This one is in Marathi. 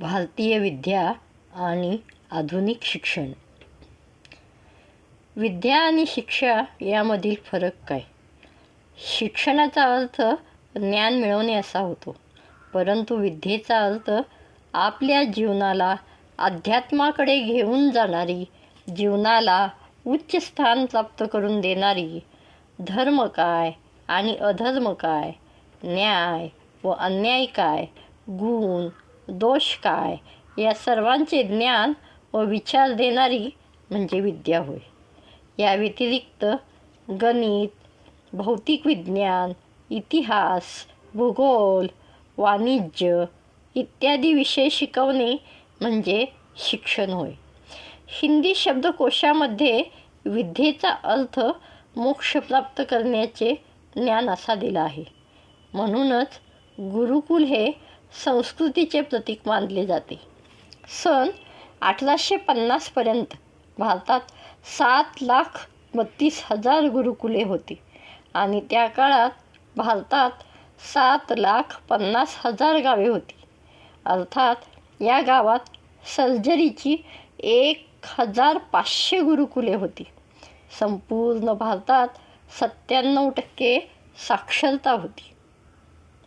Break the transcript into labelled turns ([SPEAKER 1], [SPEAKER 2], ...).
[SPEAKER 1] भारतीय विद्या आणि आधुनिक शिक्षण. विद्या आणि शिक्षा यामधील फरक काय? शिक्षणाचा अर्थ ज्ञान मिळवणे असा होतो परंतु विद्येचा अर्थ आपल्या जीवनाला अध्यात्माकडे घेऊन जाणारी जीवनाला उच्च स्थान प्राप्त करून देणारी धर्म काय आणि अधर्म काय न्याय व अन्याय काय गुण दोष काय? या सर्वांचे ज्ञान व विचार देणारी म्हणजे विद्या होय. या व्यतिरिक्त गणित भौतिक विज्ञान इतिहास भूगोल वाणिज्य इत्यादी विषय शिकवणे म्हणजे शिक्षण होय. हिंदी शब्दकोशामध्ये विद्येचा अर्थ मोक्ष प्राप्त करण्याचे ज्ञान असा दिला आहे. म्हणूनच गुरुकुल हे संस्कृतीचे प्रतीक मानले जाते. सन अठराशे पन्नासपर्यंत भारतात सात लाख बत्तीस हजार गुरुकुले होती आणि त्या काळात भारतात सात लाख पन्नास हजार गावे होती. अर्थात या गावात सर्जरीची एक हजार पाचशे गुरुकुले होती. संपूर्ण भारतात सत्त्याण्णव टक्के साक्षरता होती.